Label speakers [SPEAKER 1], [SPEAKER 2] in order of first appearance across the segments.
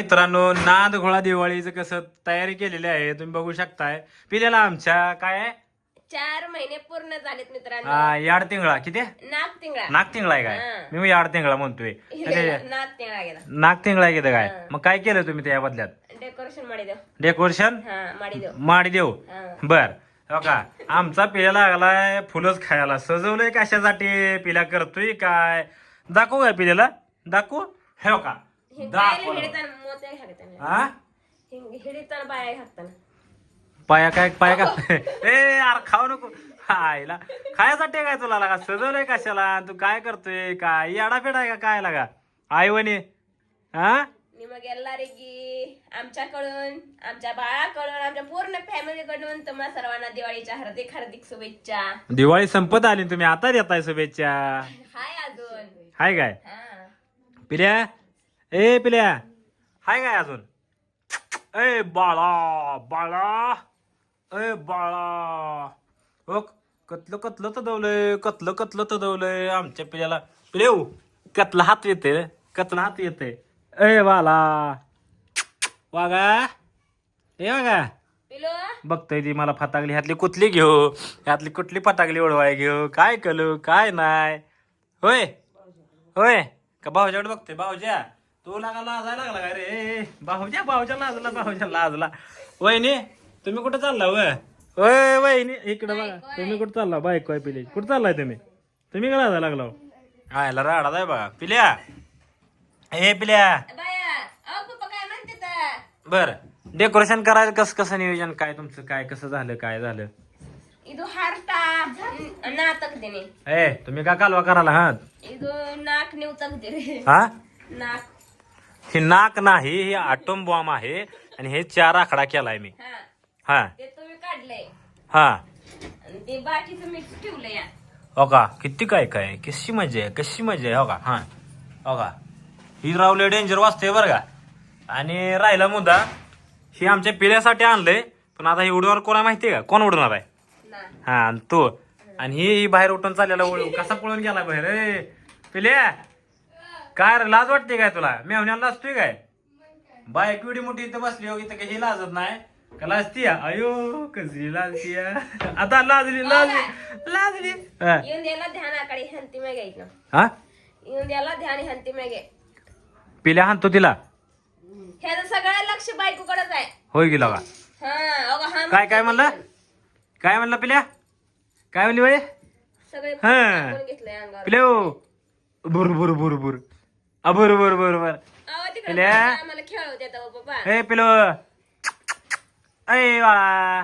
[SPEAKER 1] मित्रांनो नाद घोळा दिवाळीचं कसं तयारी केलेली आहे तुम्ही बघू शकताय. पिल्याला आमच्या काय आहे?
[SPEAKER 2] चार महिने पूर्ण झालेत मित्रांनो.
[SPEAKER 1] याड तिंगळा. किती?
[SPEAKER 2] नाग तिंगळा.
[SPEAKER 1] नाग तिंगळा आहे काय. मी याड तिंगळा म्हणतोय.
[SPEAKER 2] नाग तिंगळा गेला
[SPEAKER 1] नाग तिंगळा आहे किती काय. मग काय केलं तुम्ही त्या बदल्यात?
[SPEAKER 2] डेकोरेशन माडी देव
[SPEAKER 1] डेकोरेशन?
[SPEAKER 2] हा माडी देव
[SPEAKER 1] माडी देऊ.
[SPEAKER 2] हा.
[SPEAKER 1] बर. हो का? आमचा पिल्या लागलाय फुलच खायला. सजवलंय कशासाठी? पिल्या करतोय काय? दाखवू काय पिल्याला? दाखवू? हे हो का? दाखव हा?
[SPEAKER 2] हिडताना बाया घालताना.
[SPEAKER 1] पाया काय पाया का? ए यार खाऊ नको. आईला खायसाठी काय तुला लागा? सजवलंय कशाला? तू काय करतोय? काय? याडा पेडा आहे का काय लागा? आई वनी हा?
[SPEAKER 2] नि मग गेला रे की आमच्याकडून आमच्या बाळाकडून आमच्या पूर्ण फॅमिली कडून तुम्हा सर्वांना दिवाळीच्या हार्दिक हार्दिक शुभेच्छा.
[SPEAKER 1] दिवाळी संपत आली तुम्ही आता देताय शुभेच्छा.
[SPEAKER 2] हाय अजून.
[SPEAKER 1] हाय काय?
[SPEAKER 2] हा.
[SPEAKER 1] पिल्या ए पिल्या. हाय काय अजून? ए बाळा बाळा. ए बाळा. हो कतलं कतलं तदवलंय कतलं कतलं तदवलंय आमच्या पिल्याला. पिलेव कतला हात येते कतला हात येते ए बाला वागा ए वागा बघतोय ती मला फटाकली ह्यातली कुठली घेऊ? ह्यातली कुठली फटाकली ओढवाय घेऊ? काय करू? काय नाही. होय. होय. का भाऊजाकडे बघतोय? भाऊजा. तो लागला का भाऊच्या भाऊच्या लाजला भाऊच्या लाजला. वहिनी तुम्ही कुठं चालला वय वहिनी इकडं बघा. तुम्ही कुठं चालला? बायको आहे पिले कुठं चाललाय तुम्ही? तुम्ही का लाजायला लागला हो? आयला राडा जाय बघा. पिल्या? हे पिल्या. बर. डेकोरेशन करायचं कसं कसं नियोजन? काय तुमचं काय कसं झालं काय झालं?
[SPEAKER 2] नातक दिने.
[SPEAKER 1] ए तुम्ही का कालवा करायला
[SPEAKER 2] आहात नाक नेऊ चालते
[SPEAKER 1] हा?
[SPEAKER 2] नाक
[SPEAKER 1] हे नाक नाही हे आटोम बॉम्ब आहे आणि हे चार आकडा केलाय मी.
[SPEAKER 2] हा.
[SPEAKER 1] हा.
[SPEAKER 2] ते तुम्ही
[SPEAKER 1] हा.
[SPEAKER 2] आणि ते बाकीचं
[SPEAKER 1] हो का? किती काय काय? कशी मजा आहे कशी मजा आहे हो का? हा. हो का? ही रावले डेंजर वाजते बरं का? आणि राहिला मुद्दा ही आमच्या पिल्यासाठी आणलंय पण आता ही उडणार कोणा माहितीये का? कोण उडणार आहे? हा आणि तो. आणि ही ही बाहेर उठून चाललेला ओळू. कसा पळून गेला बाहेर? ए पिल्या? काय रे लाज वाटते काय तुला मेहण्याला लाजतोय काय बायक एवढी मोठी इथं बसली हो इथं कशी लाजत नाही का लाजती या? अयो कशी लाजती या? आता लाजली लाजली लाजली हा.
[SPEAKER 2] ಇವಂದೆಲ್ಲ ಧ್ಯಾನ ಆ ಕಡೆ ಹಂತಿ ಮ್ಯಾಗೆ ಐತಿ ನಾವು
[SPEAKER 1] हा
[SPEAKER 2] ಇವಂದೆಲ್ಲ ಧ್ಯಾನ ಹಂತಿ ಮ್ಯಾಗೆ
[SPEAKER 1] पिल्या हाणतो तिला
[SPEAKER 2] ह्याचं सगळं लक्ष बायकोकडेच आहे
[SPEAKER 1] होय गेला का
[SPEAKER 2] हा अगं हा
[SPEAKER 1] काय काय म्हणलं काय म्हणलं पिल्या काय म्हणली बाई
[SPEAKER 2] सगळे
[SPEAKER 1] हा.
[SPEAKER 2] टाकून घेतलंय अंगावर
[SPEAKER 1] पिल्या बुर बुर बुर बुर अ बुर बुर बुर बुर.
[SPEAKER 2] अहो तिकडे
[SPEAKER 1] पिल्या.
[SPEAKER 2] आम्हाला खेळू देता हो पप्पा
[SPEAKER 1] ए पिलो. अय बाळा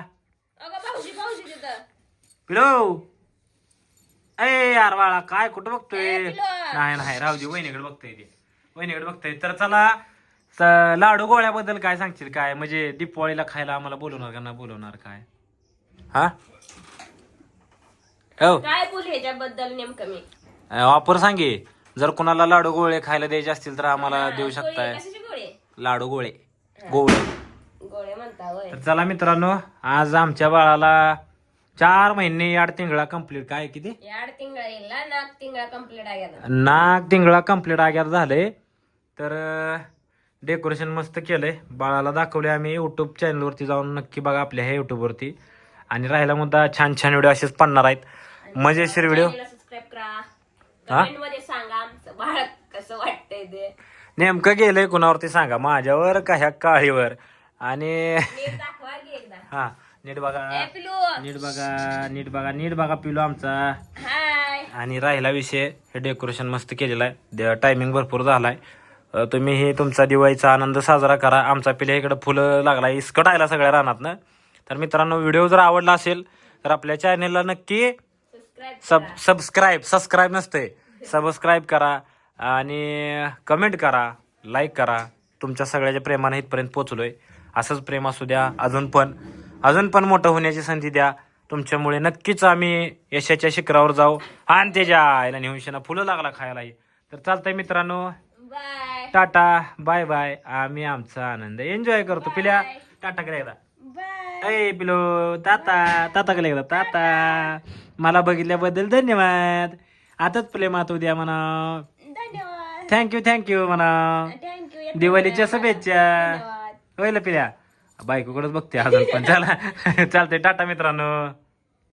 [SPEAKER 2] अगं भाऊजी भाऊजी तिथं.
[SPEAKER 1] पिलो. अय यार बाळा काय कुठं बघतोय?
[SPEAKER 2] ए, पिलो.
[SPEAKER 1] नाही नाही राहू दे वहिनीकडे बघतोय ते. वहिनीकडे बघतोय. तर चला स- लाडू गोळ्याबद्दल काय सांगशील काय? म्हणजे दीपावळीला खायला आम्हाला बोलवणार का ना बोलवणार काय? हा? हो.
[SPEAKER 2] काय बोलू ह्याच्याबद्दल नेमकं मी?
[SPEAKER 1] वापर सांगे जर कुणाला लाडू गोळे खायला द्यायचे असतील तर आम्हाला देऊ शकताय. लाडू गोळे. गोळे.
[SPEAKER 2] म्हणता
[SPEAKER 1] तर चला मित्रांनो आज आमच्या बाळाला चार महिने आठ तिंगळा कंप्लीट काय किती? नाग तिंगळा कंप्लीट आग्यात झालंय. तर डेकोरेशन मस्त केलंय. बाळाला दाखवले आम्ही यूट्यूब चॅनलवरती जाऊन. नक्की बघा आपल्या ह्या यूट्यूबवरती आणि राहिला मुद्दा छान छान व्हिडिओ असेच पडणार आहेत. मजेशीर व्हिडिओ
[SPEAKER 2] सबस्क्राईब करा.
[SPEAKER 1] हा?
[SPEAKER 2] कमेंटमध्ये सांगा आमचं बाळ कसं वाटतंय ते.
[SPEAKER 1] नेमकं गेलंय कुणावरती सांगा? माझ्यावर का ह्या काळीवर? आणि
[SPEAKER 2] नीट दाखवा की एकदा.
[SPEAKER 1] हा नीट बघा.
[SPEAKER 2] पिलू.
[SPEAKER 1] नीट बघा नीट बघा नीट बघा पिलो आमचा.
[SPEAKER 2] हाय.
[SPEAKER 1] आणि राहिला विषय हे डेकोरेशन मस्त केलेलं आहे. टायमिंग भरपूर झालाय. अ, तुम्ही हे तुमचा दिवाळीचा आनंद साजरा करा. आमचा पिल्या इकडे फुलं लागला इस्कट आयला सगळ्या रानातनं. तर मित्रांनो व्हिडिओ जर आवडला असेल तर आपल्या चॅनेलला नक्की सब सबस्क्राईब सबस्क्राईब नसते. सबस्क्राईब करा आणि कमेंट करा लाईक करा. तुमच्या सगळ्याच्या प्रेमाने इथपर्यंत पोचलोय असंच प्रेम असू द्या अजून पण. अजून पण मोठं होण्याची संधी द्या. तुमच्यामुळे नक्कीच आम्ही यशाच्या शिखरावर जाऊ. आणि त्याच्या आईला नेऊन फुलं लागला खायलाही. तर चालतंय मित्रांनो. टाटा बाय बाय आम्ही आमचा आनंद एन्जॉय करतो. पिल्या टाटा
[SPEAKER 2] बाय
[SPEAKER 1] अय पिलो ताता ताता केला एकदा ताता. मला बघितल्याबद्दल धन्यवाद. आताच प्रेमात उद्या म्हणा. थँक्यू थँक्यू म्हणा. दिवाळीच्या शुभेच्छा. होईल पिल्या बायकोकडेच बघते अजून पण चला. चालतंय टाटा मित्रांनो.